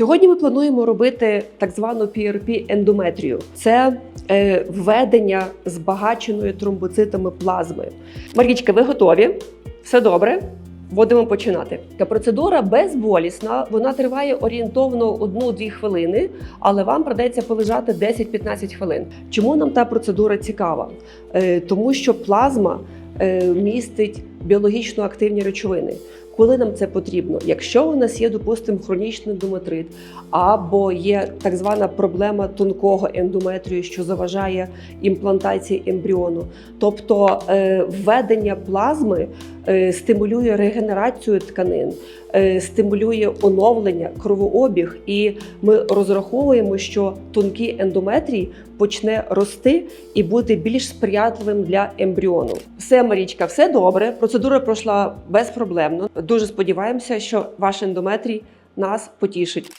Сьогодні ми плануємо робити так звану PRP ендометрію. Це е, введення збагаченої тромбоцитами плазми. Марічка, ви готові? Все добре? Будемо починати. Та процедура безболісна, вона триває орієнтовно 1-2 хвилини, але вам придеться полежати 10-15 хвилин. Чому нам та процедура цікава? Е, тому що плазма е, містить біологічно активні речовини. Коли нам це потрібно? Якщо у нас є, допустимо, хронічний ендометрит, або є так звана проблема тонкого ендометрію, що заважає імплантації ембріону, тобто е, введення плазми стимулює регенерацію тканин, е, стимулює оновлення, кровообіг, і ми розраховуємо, що тонкий ендометрій почне рости і бути більш сприятливим для ембріону. Все, Марічка, все добре. Процедура пройшла безпроблемно. Дуже сподіваємося, що ваш ендометрій нас потішить.